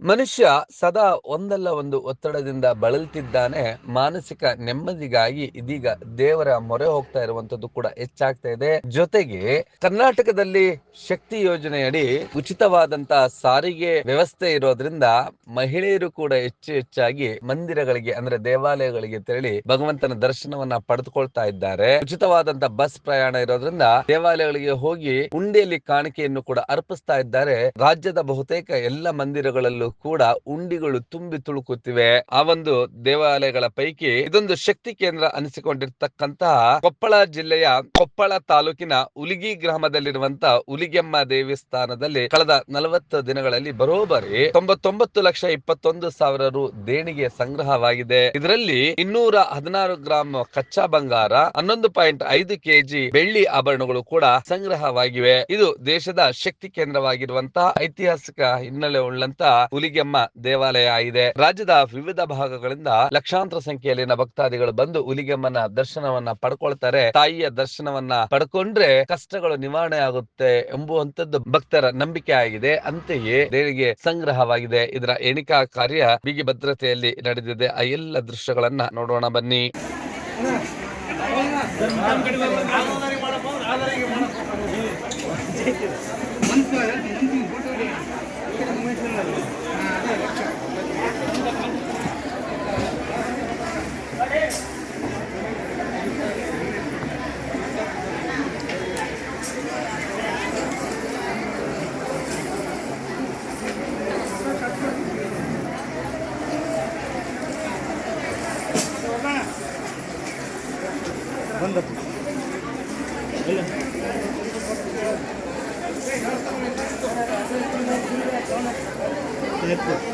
ಮನುಷ್ಯ ಸದಾ ಒಂದಲ್ಲ ಒಂದು ಒತ್ತಡದಿಂದ ಬಳಲ್ತಿದ್ದಾನೆ, ಮಾನಸಿಕ ನೆಮ್ಮದಿಗಾಗಿ ಇದೀಗ ದೇವರ ಮೊರೆ ಹೋಗ್ತಾ ಇರುವಂತದ್ದು ಕೂಡ ಹೆಚ್ಚಾಗ್ತಾ ಇದೆ. ಜೊತೆಗೆ ಕರ್ನಾಟಕದಲ್ಲಿ ಶಕ್ತಿ ಯೋಜನೆಯಡಿ ಉಚಿತವಾದಂತ ಸಾರಿಗೆ ವ್ಯವಸ್ಥೆ ಇರೋದ್ರಿಂದ ಮಹಿಳೆಯರು ಕೂಡ ಹೆಚ್ಚು ಹೆಚ್ಚಾಗಿ ಮಂದಿರಗಳಿಗೆ ಅಂದ್ರೆ ದೇವಾಲಯಗಳಿಗೆ ತೆರಳಿ ಭಗವಂತನ ದರ್ಶನವನ್ನ ಪಡೆದುಕೊಳ್ತಾ ಇದ್ದಾರೆ. ಉಚಿತವಾದಂತ ಬಸ್ ಪ್ರಯಾಣ ಇರೋದ್ರಿಂದ ದೇವಾಲಯಗಳಿಗೆ ಹೋಗಿ ಉಂಡೆಯಲ್ಲಿ ಕಾಣಿಕೆಯನ್ನು ಕೂಡ ಅರ್ಪಿಸ್ತಾ ಇದ್ದಾರೆ. ರಾಜ್ಯದ ಬಹುತೇಕ ಎಲ್ಲ ಮಂದಿರಗಳಲ್ಲೂ ಕೂಡ ಉಂಡಿಗಳು ತುಂಬಿ ತುಳುಕುತ್ತಿವೆ. ಆ ಒಂದು ದೇವಾಲಯಗಳ ಪೈಕಿ ಇದೊಂದು ಶಕ್ತಿ ಕೇಂದ್ರ ಅನಿಸಿಕೊಂಡಿರ್ತಕ್ಕಂತಹ ಕೊಪ್ಪಳ ಜಿಲ್ಲೆಯ ಕೊಪ್ಪಳ ತಾಲೂಕಿನ ಉಲಿಗಿ ಗ್ರಾಮದಲ್ಲಿರುವಂತ ಉಲಿಗೆಮ್ಮ ದೇವಸ್ಥಾನದಲ್ಲಿ ಕಳೆದ ನಲವತ್ತು ದಿನಗಳಲ್ಲಿ ಬರೋಬರಿ ತೊಂಬತ್ತೊಂಬತ್ತು ಲಕ್ಷ ಇಪ್ಪತ್ತೊಂದು ಸಾವಿರ ರು ದೇಣಿಗೆ ಸಂಗ್ರಹವಾಗಿದೆ. ಇದರಲ್ಲಿ ಇನ್ನೂರ ಹದಿನಾರು ಗ್ರಾಂ ಕಚ್ಚಾ ಬಂಗಾರ, ಹನ್ನೊಂದು ಪಾಯಿಂಟ್ ಐದು ಕೆಜಿ ಬೆಳ್ಳಿ ಆಭರಣಗಳು ಕೂಡ ಸಂಗ್ರಹವಾಗಿವೆ. ಇದು ದೇಶದ ಶಕ್ತಿ ಕೇಂದ್ರವಾಗಿರುವಂತಹ ಐತಿಹಾಸಿಕ ಹಿನ್ನೆಲೆ ಉಳ್ಳಂತ ಹುಲಿಗೆಮ್ಮ ದೇವಾಲಯ ಇದೆ. ರಾಜ್ಯದ ವಿವಿಧ ಭಾಗಗಳಿಂದ ಲಕ್ಷಾಂತರ ಸಂಖ್ಯೆಯಲ್ಲಿನ ಭಕ್ತಾದಿಗಳು ಬಂದು ಹುಲಿಗೆಮ್ಮನ ದರ್ಶನವನ್ನ ಪಡ್ಕೊಳ್ತಾರೆ. ತಾಯಿಯ ದರ್ಶನವನ್ನ ಪಡ್ಕೊಂಡ್ರೆ ಕಷ್ಟಗಳು ನಿವಾರಣೆ ಆಗುತ್ತೆ ಎಂಬುವಂತದ್ದು ಭಕ್ತರ ನಂಬಿಕೆ ಆಗಿದೆ. ಅಂತೆಯೇ ದೇವಿಗೆ ಸಂಗ್ರಹವಾಗಿದೆ. ಇದರ ಎಣಿಕಾ ಕಾರ್ಯ ಬಿಗಿ ಭದ್ರತೆಯಲ್ಲಿ ನಡೆದಿದೆ. ಆ ಎಲ್ಲ ದೃಶ್ಯಗಳನ್ನ ನೋಡೋಣ ಬನ್ನಿ. बंद एक